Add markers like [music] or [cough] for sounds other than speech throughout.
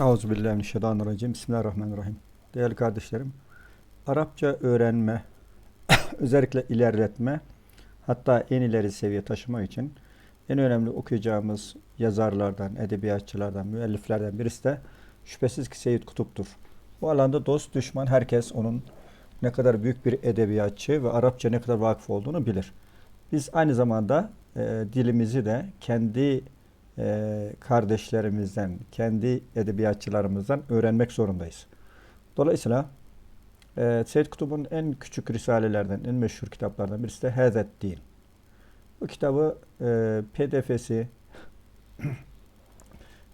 Euzubillahimineşşeytanirracim. Bismillahirrahmanirrahim. Değerli kardeşlerim, Arapça öğrenme, [coughs] özellikle ilerletme, hatta en ileri seviye taşıma için en önemli okuyacağımız yazarlardan, edebiyatçılardan, müelliflerden birisi de şüphesiz ki Seyyid Kutup'tur. Bu alanda dost, düşman herkes onun ne kadar büyük bir edebiyatçı ve Arapça ne kadar vakıf olduğunu bilir. Biz aynı zamanda e, dilimizi de kendi kardeşlerimizden, kendi edebiyatçılarımızdan öğrenmek zorundayız. Dolayısıyla e, Seyyid Kutub'un en küçük risalelerden, en meşhur kitaplardan birisi de Hazet Din. Bu kitabı e, pdf'si [coughs]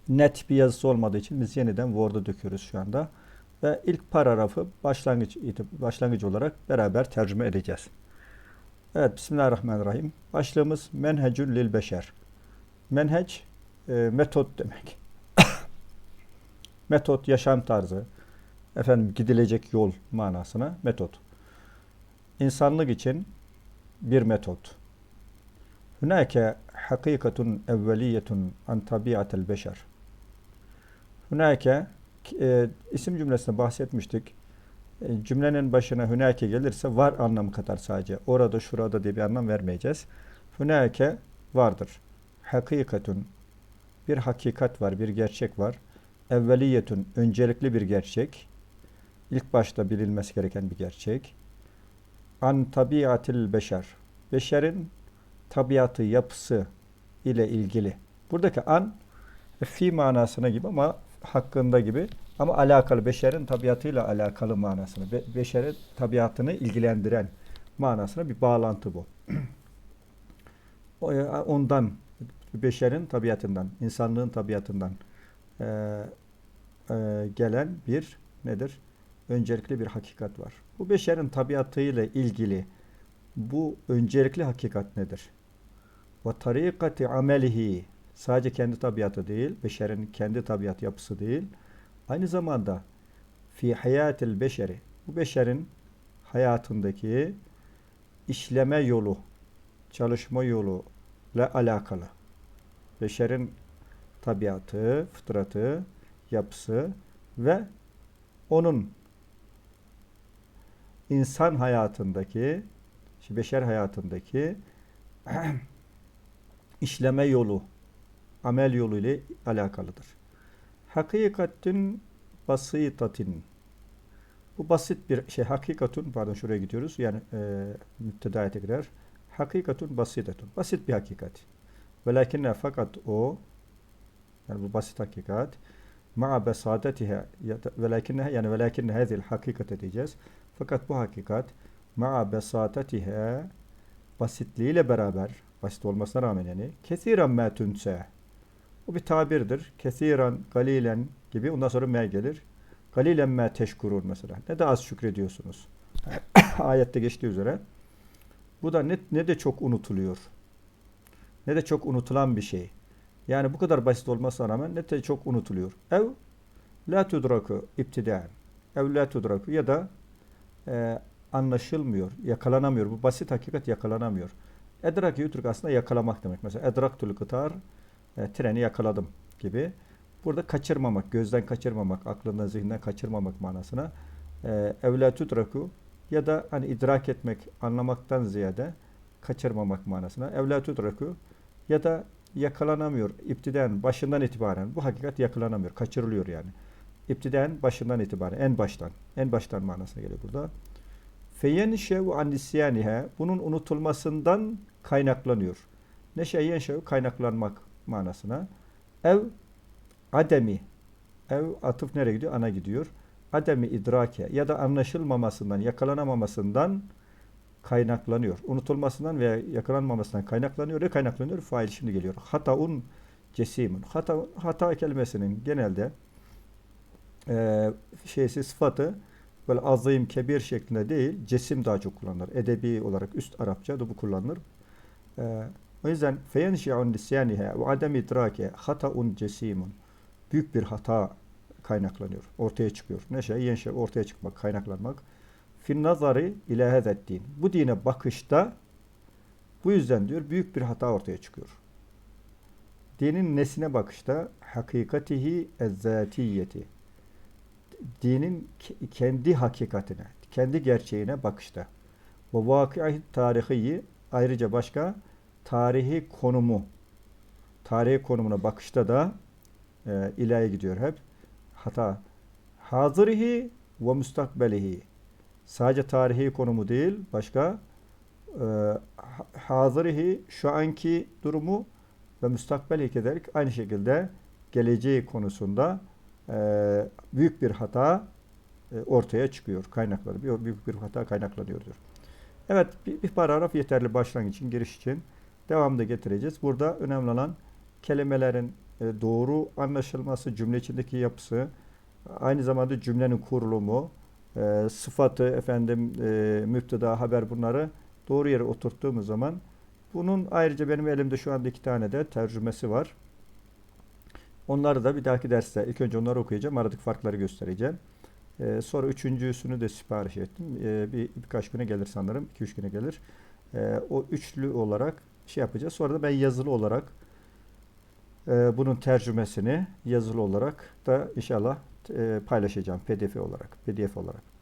net bir yazısı olmadığı için biz yeniden Word'a döküyoruz şu anda. Ve ilk paragrafı başlangıç, başlangıç olarak beraber tercüme edeceğiz. Evet, Bismillahirrahmanirrahim. Başlığımız Menhecün lil Beşer. Menheç, e, metot demek. metot, yaşam tarzı, efendim gidilecek yol manasına metot. İnsanlık için bir metot. Hunake hakikatun evveliyetun an tabiatel beşer. Hunake e, isim cümlesinde bahsetmiştik. E, cümlenin başına hunake gelirse var anlamı katar sadece. Orada, şurada diye bir anlam vermeyeceğiz. Hunake vardır. Hakikatun bir hakikat var, bir gerçek var. Evveliyetun öncelikli bir gerçek. İlk başta bilinmesi gereken bir gerçek. An tabiatil beşer. Beşerin tabiatı, yapısı ile ilgili. Buradaki an fi manasına gibi ama hakkında gibi ama alakalı beşerin tabiatıyla alakalı manasını, be, beşerin tabiatını ilgilendiren manasına bir bağlantı bu. [clears throat] Ondan beşerin tabiatından, insanlığın tabiatından e, e, gelen bir nedir? Öncelikli bir hakikat var. Bu beşerin tabiatıyla ilgili bu öncelikli hakikat nedir? Ve tarikati amelihi sadece kendi tabiatı değil, beşerin kendi tabiat yapısı değil, aynı zamanda fi hayatil beşeri bu beşerin hayatındaki işleme yolu, çalışma yolu ile alakalı. Beşerin tabiatı, fıtratı, yapısı ve onun insan hayatındaki, beşer hayatındaki [clears throat] işleme yolu, amel yolu ile alakalıdır. Hakikatin basitatin. Bu basit bir şey. Hakikatun, pardon şuraya gidiyoruz. Yani e, müptedayete girer. Hakikatun basitetun. Basit bir hakikat. Velakinne fakat o yani bu basit hakikat ma'a besadetiha velakinne yani velakinne hazil hakikat diyeceğiz. Fakat bu hakikat ma'a besadetiha basitliğiyle beraber basit olmasına rağmen yani kesiren ma tunse bu bir tabirdir. Kesiren, galilen gibi ondan sonra me gelir. Galilen ma teşkurun mesela. Ne de az şükrediyorsunuz. [coughs] Ayette geçtiği üzere. Bu da ne, ne de çok unutuluyor ne de çok unutulan bir şey. Yani bu kadar basit olmasına rağmen ne de çok unutuluyor. Ev la tudraku iptidaen. Ev la tudraku ya da e, anlaşılmıyor, yakalanamıyor. Bu basit hakikat yakalanamıyor. Edrak yutrik aslında yakalamak demek. Mesela edraktul kıtar e, treni yakaladım gibi. Burada kaçırmamak, gözden kaçırmamak, aklından zihinden kaçırmamak manasına e, evla ya da hani idrak etmek, anlamaktan ziyade kaçırmamak manasına evla tudraku ya da yakalanamıyor. İptiden başından itibaren bu hakikat yakalanamıyor. Kaçırılıyor yani. İptiden başından itibaren en baştan en baştan manasına geliyor burada. Feyenşev an nisyanihe bunun unutulmasından kaynaklanıyor. Neşe yenşev kaynaklanmak manasına. Ev ademi ev atıf nereye gidiyor? Ana gidiyor. Ademi idrake ya da anlaşılmamasından, yakalanamamasından kaynaklanıyor. Unutulmasından veya yakalanmamasından kaynaklanıyor. Ne kaynaklanıyor? Fail şimdi geliyor. Hataun cesimun. Hata, hata kelimesinin genelde e, şeysi sıfatı böyle azim, kebir şeklinde değil, cesim daha çok kullanılır. Edebi olarak üst Arapça da bu kullanılır. E, o yüzden feyenşi'un lisyanihe ve adem idrake hataun cesimun. Büyük bir hata kaynaklanıyor. Ortaya çıkıyor. Ne şey? Yenşe ortaya çıkmak, kaynaklanmak fin nazari ile hazet din. Bu dine bakışta bu yüzden diyor büyük bir hata ortaya çıkıyor. Dinin nesine bakışta hakikatihi ezzatiyeti. Dinin ke- kendi hakikatine, kendi gerçeğine bakışta. Ve vakıi tarihi ayrıca başka tarihi konumu, tarihi konumuna bakışta da e, ilahi gidiyor hep. Hata. Hazirihi ve müstakbelihi. Sadece tarihi konumu değil, başka e, ha- hazirihi şu anki durumu ve müstakbel kederek aynı şekilde geleceği konusunda e, büyük bir hata e, ortaya çıkıyor, kaynakları. Bir, büyük bir hata kaynaklanıyor diyor. Evet, bir, bir paragraf yeterli başlangıç için, giriş için. Devamda getireceğiz. Burada önemli olan kelimelerin e, doğru anlaşılması, cümle içindeki yapısı, aynı zamanda cümlenin kurulumu, e, sıfatı, efendim, e, müpteda, haber bunları doğru yere oturttuğumuz zaman bunun ayrıca benim elimde şu anda iki tane de tercümesi var. Onları da bir dahaki derste ilk önce onları okuyacağım. Aradaki farkları göstereceğim. Ee, sonra üçüncüsünü de sipariş ettim. Ee, bir birkaç güne gelir sanırım. 2 üç güne gelir. Ee, o üçlü olarak şey yapacağız. Sonra da ben yazılı olarak e, bunun tercümesini yazılı olarak da inşallah e, paylaşacağım. PDF olarak. PDF olarak.